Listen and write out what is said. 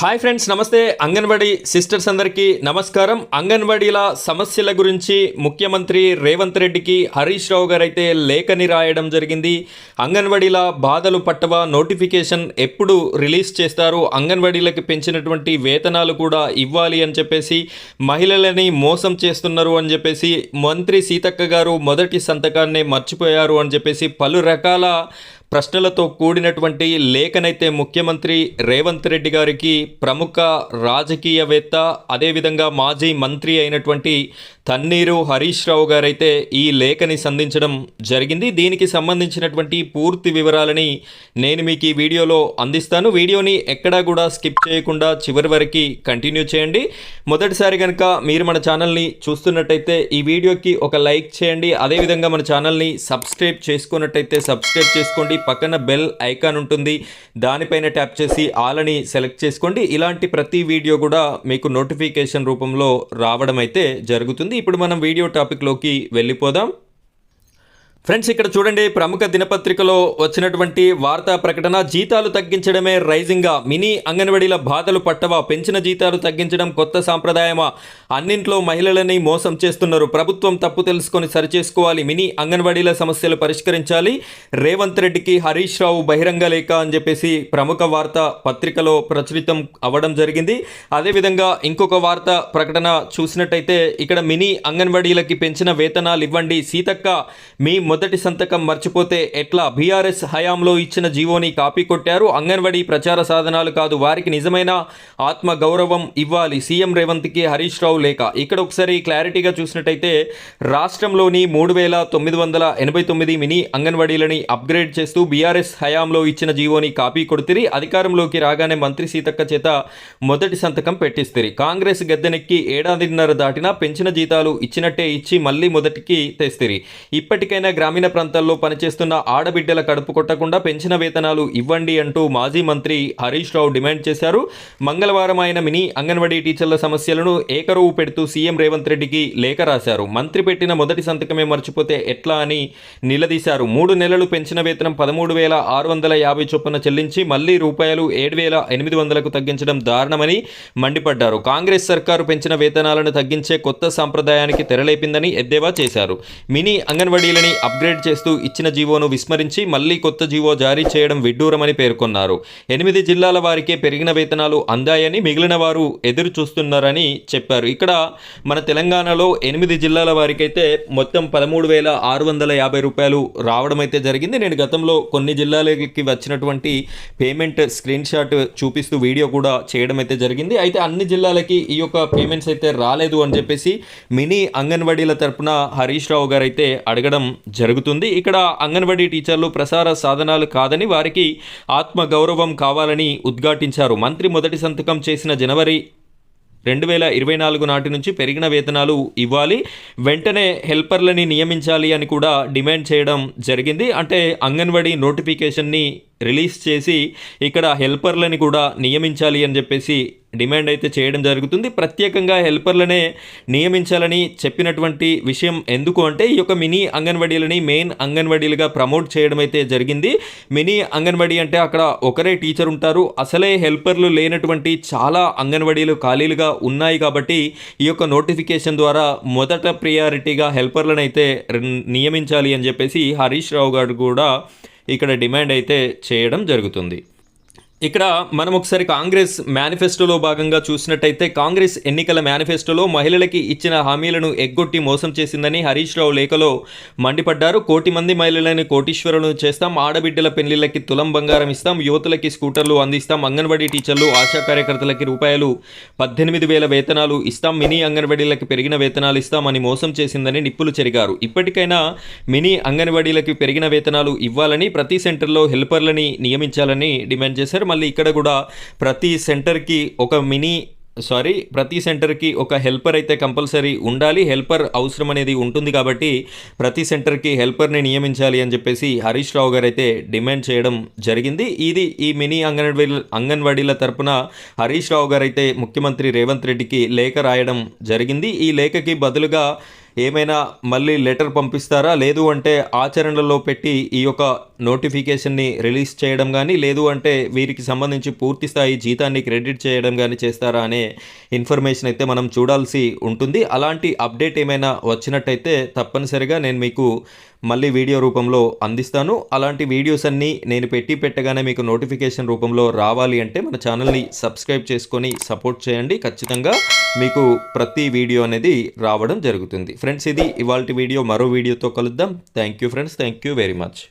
Hi friends నమస్తే. Anganwadi sisters అందరికీ నమస్కారం. అంగన్వాడీల సమస్యల గురించి ముఖ్యమంత్రి రేవంత్ రెడ్డికి హరీష్ రావు గారైతే లేఖని రాయడం జరిగింది. అంగన్వాడీల బాధలు పట్టవ నోటిఫికేషన్ ఎప్పుడు రిలీజ్ చేస్తారు అంగన్వాడీలకు పెంచినటువంటి వేతనాలు కూడా ఇవ్వాలి అని చెప్పేసి మహిళలని మోసం చేస్తున్నారు అని చెప్పేసి మంత్రి సీతక్క గారు మొదటి సంతకాన్నే మర్చిపోయారు అని చెప్పేసి పలు రకాల ప్రశ్నలతో కూడినటువంటి లేఖనైతే ముఖ్యమంత్రి రేవంత్ రెడ్డి గారికి ప్రముఖ రాజకీయవేత్త అదేవిధంగా మాజీ మంత్రి అయినటువంటి తన్నీరు హరీష్ రావు గారైతే ఈ లేఖని సంధించడం జరిగింది. దీనికి సంబంధించినటువంటి పూర్తి వివరాలని నేను మీకు ఈ వీడియోలో అందిస్తాను. వీడియోని ఎక్కడా కూడా స్కిప్ చేయకుండా చివరి వరకు కంటిన్యూ చేయండి. మొదటిసారి కనుక మీరు మన ఛానల్ని చూస్తున్నట్టయితే ఈ వీడియోకి ఒక లైక్ చేయండి. అదేవిధంగా మన ఛానల్ని సబ్స్క్రైబ్ చేసుకున్నట్టయితే సబ్స్క్రైబ్ చేసుకోండి. పక్కన బెల్ ఐకాన్ ఉంటుంది. దానిపైన ట్యాప్ చేసి ఆల్ అని సెలెక్ట్ చేసుకోండి. ఇలాంటి ప్రతి వీడియో కూడా మీకు నోటిఫికేషన్ రూపంలో రావడం అయితే జరుగుతుంది. ఇప్పుడు మనం వీడియో టాపిక్లోకి వెళ్ళిపోదాం. ఫ్రెండ్స్ ఇక్కడ చూడండి. ప్రముఖ దినపత్రికలో వచ్చినటువంటి వార్తా ప్రకటన జీతాలు తగ్గించడమే రైజింగ్గా. మినీ అంగన్వాడీల బాధలు పట్టవా? పెంచిన జీతాలు తగ్గించడం కొత్త సాంప్రదాయమా? అన్నింట్లో మహిళలని మోసం చేస్తున్నారు. ప్రభుత్వం తప్పు తెలుసుకొని సరిచేసుకోవాలి. మినీ అంగన్వాడీల సమస్యలు పరిష్కరించాలి. రేవంత్ రెడ్డికి హరీష్ రావు బహిరంగ లేఖ అని చెప్పేసి ప్రముఖ వార్త పత్రికలో ప్రచురితం అవ్వడం జరిగింది. అదేవిధంగా ఇంకొక వార్త ప్రకటన చూసినట్టయితే ఇక్కడ మినీ అంగన్వాడీలకి పెంచిన వేతనాలు ఇవ్వండి. సీతక్క మీ మొదటి సంతకం మర్చిపోతే ఎట్లా? బీఆర్ఎస్ హయాంలో ఇచ్చిన జీవోని కాపీ కొట్టారు. అంగన్వాడీ ప్రచార సాధనాలు కాదు. వారికి నిజమైన ఆత్మ గౌరవం ఇవ్వాలి. సీఎం రేవంత్కి హరీష్ రావు లేఖ ఇక్కడ ఒకసారి క్లారిటీగా చూసినట్టయితే రాష్ట్రంలోని మూడు వేల తొమ్మిది వందల ఎనభై తొమ్మిది మినీ అంగన్వాడీలని అప్గ్రేడ్ చేస్తూ బీఆర్ఎస్ హయాంలో ఇచ్చిన జీవోని కాపీ కొడుతిరి అధికారంలోకి రాగానే మంత్రి సీతక్క చేత మొదటి సంతకం పెట్టిస్తుంది కాంగ్రెస్ గద్దెనెక్కి ఏడాదిన్నర దాటినా పెంచిన జీతాలు ఇచ్చినట్టే ఇచ్చి మళ్ళీ మొదటికి తెస్తిరి. ఇప్పటికైనా గ్రామీణ ప్రాంతాల్లో పనిచేస్తున్న ఆడబిడ్డల కడుపు కొట్టకుండా పెంచిన వేతనాలు ఇవ్వండి అంటూ మాజీ మంత్రి హరీష్ రావు డిమాండ్ చేశారు. మంగళవారం ఆయన మినీ అంగన్వాడీ టీచర్ల సమస్యలను ఏకరువు పెడుతూ సీఎం రేవంత్ రెడ్డికి లేఖ రాశారు. మంత్రి పెట్టిన మొదటి సంతకమే మర్చిపోతే ఎట్లా అని నిలదీశారు. మూడు నెలలు పెంచిన వేతనం పదమూడు వేల ఆరు వందల యాభై చొప్పున చెల్లించి మళ్ళీ రూపాయలు ఏడు వేల ఎనిమిది వందలకు తగ్గించడం దారుణమని మండిపడ్డారు. కాంగ్రెస్ సర్కారు పెంచిన వేతనాలను తగ్గించే కొత్త సాంప్రదాయానికి తెరలేపిందని ఎద్దేవా చేశారు. మినీ అంగన్వాడీలని అప్గ్రేడ్ చేస్తూ ఇచ్చిన జీవోను విస్మరించి మళ్ళీ కొత్త జీవో జారీ చేయడం విడ్డూరమని పేర్కొన్నారు. ఎనిమిది జిల్లాల వారికే పెరిగిన వేతనాలు అందాయని మిగిలిన వారు ఎదురు చూస్తున్నారని చెప్పారు. ఇక్కడ మన తెలంగాణలో ఎనిమిది జిల్లాల వారికైతే మొత్తం పదమూడు వేల ఆరు వందల యాభై రూపాయలు రావడం అయితే జరిగింది. నేను గతంలో కొన్ని జిల్లాలకి వచ్చినటువంటి పేమెంట్ స్క్రీన్ షాట్ చూపిస్తూ వీడియో కూడా చేయడం అయితే జరిగింది. అయితే అన్ని జిల్లాలకి ఈ యొక్క పేమెంట్స్ అయితే రాలేదు అని చెప్పేసి మినీ అంగన్వాడీల తరపున హరీష్ రావు గారు అయితే అడగడం జరుగుతుంది. ఇక్కడ అంగన్వాడీ టీచర్లు ప్రసార సాధనాలు కాదని వారికి ఆత్మ గౌరవం కావాలని ఉద్ఘాటించారు. మంత్రి మొదటి సంతకం చేసిన జనవరి రెండు వేల ఇరవై నాలుగు నాటి నుంచి పెరిగిన వేతనాలు ఇవ్వాలి. వెంటనే హెల్పర్లని నియమించాలి అని కూడా డిమాండ్ చేయడం జరిగింది. అంటే అంగన్వాడీ నోటిఫికేషన్ని రిలీజ్ చేసి ఇక్కడ హెల్పర్లని కూడా నియమించాలి అని చెప్పేసి డిమాండ్ అయితే చేయడం జరుగుతుంది. ప్రత్యేకంగా హెల్పర్లనే నియమించాలని చెప్పినటువంటి విషయం ఎందుకు అంటే ఈ యొక్క మినీ అంగన్వాడీలని మెయిన్ అంగన్వాడీలుగా ప్రమోట్ చేయడం అయితే జరిగింది. మినీ అంగన్వాడీ అంటే అక్కడ ఒకరే టీచర్ ఉంటారు. అసలే హెల్పర్లు లేనటువంటి చాలా అంగన్వాడీలు ఖాళీలుగా ఉన్నాయి కాబట్టి ఈ యొక్క నోటిఫికేషన్ ద్వారా మొదట ప్రియారిటీగా హెల్పర్లను అయితే నియమించాలి అని చెప్పేసి హరీష్ రావు గారు కూడా ఇక్కడ డిమాండ్ అయితే చేయడం జరుగుతుంది. ఇక్కడ మనం ఒకసారి కాంగ్రెస్ మేనిఫెస్టోలో భాగంగా చూసినట్టయితే కాంగ్రెస్ ఎన్నికల మేనిఫెస్టోలో మహిళలకి ఇచ్చిన హామీలను ఎగ్గొట్టి మోసం చేసిందని హరీష్ రావు లేఖలో మండిపడ్డారు. కోటి మంది మహిళలని కోటీశ్వరులను చేస్తాం ఆడబిడ్డల పెళ్ళిళ్ళకి తులం బంగారం ఇస్తాం యువతలకి స్కూటర్లు అందిస్తాం అంగన్వాడీ టీచర్లు ఆశా కార్యకర్తలకి రూపాయలు పద్దెనిమిది వేల వేతనాలు ఇస్తాం మినీ అంగన్వాడీలకి పెరిగిన వేతనాలు ఇస్తామని మోసం చేసిందని నిప్పులు చెరిగారు. ఇప్పటికైనా మినీ అంగన్వాడీలకి పెరిగిన వేతనాలు ఇవ్వాలని ప్రతి సెంటర్లో హెల్పర్లని నియమించాలని డిమాండ్ చేశారు. మళ్ళీ ఇక్కడ కూడా ప్రతి సెంటర్కి ఒక మినీ సారీ ప్రతి సెంటర్కి ఒక హెల్పర్ అయితే కంపల్సరీ ఉండాలి. హెల్పర్ అవసరం అనేది ఉంటుంది కాబట్టి ప్రతి సెంటర్కి హెల్పర్ని నియమించాలి అని చెప్పేసి హరీష్ రావు గారు అయితే డిమాండ్ చేయడం జరిగింది. ఇది ఈ మినీ అంగన్వాడీ అంగన్వాడీల తరపున హరీష్ రావు గారు అయితే ముఖ్యమంత్రి రేవంత్ రెడ్డికి లేఖ రాయడం జరిగింది. ఈ లేఖకి బదులుగా ఏమైనా మళ్ళీ లెటర్ పంపిస్తారా? లేదు అంటే ఆచరణలో పెట్టి ఈ యొక్క నోటిఫికేషన్ని రిలీజ్ చేయడం కానీ లేదు అంటే వీరికి సంబంధించి పూర్తి స్థాయి జీతాన్ని క్రెడిట్ చేయడం కానీ చేస్తారా అనే ఇన్ఫర్మేషన్ అయితే మనం చూడాల్సి ఉంటుంది. అలాంటి అప్డేట్ ఏమైనా వచ్చినట్టయితే తప్పనిసరిగా నేను మీకు మళ్ళీ వీడియో రూపంలో అందిస్తాను. అలాంటి వీడియోస్ అన్నీ నేను పెట్టి పెట్టగానే మీకు నోటిఫికేషన్ రూపంలో రావాలి అంటే మన ఛానల్ని సబ్స్క్రైబ్ చేసుకొని సపోర్ట్ చేయండి. ఖచ్చితంగా మీకు ప్రతి వీడియో అనేది రావడం జరుగుతుంది. ఫ్రెండ్స్ ఇది ఇవాళ వీడియో. మరో వీడియోతో కలుద్దాం. Thank you friends thank you very much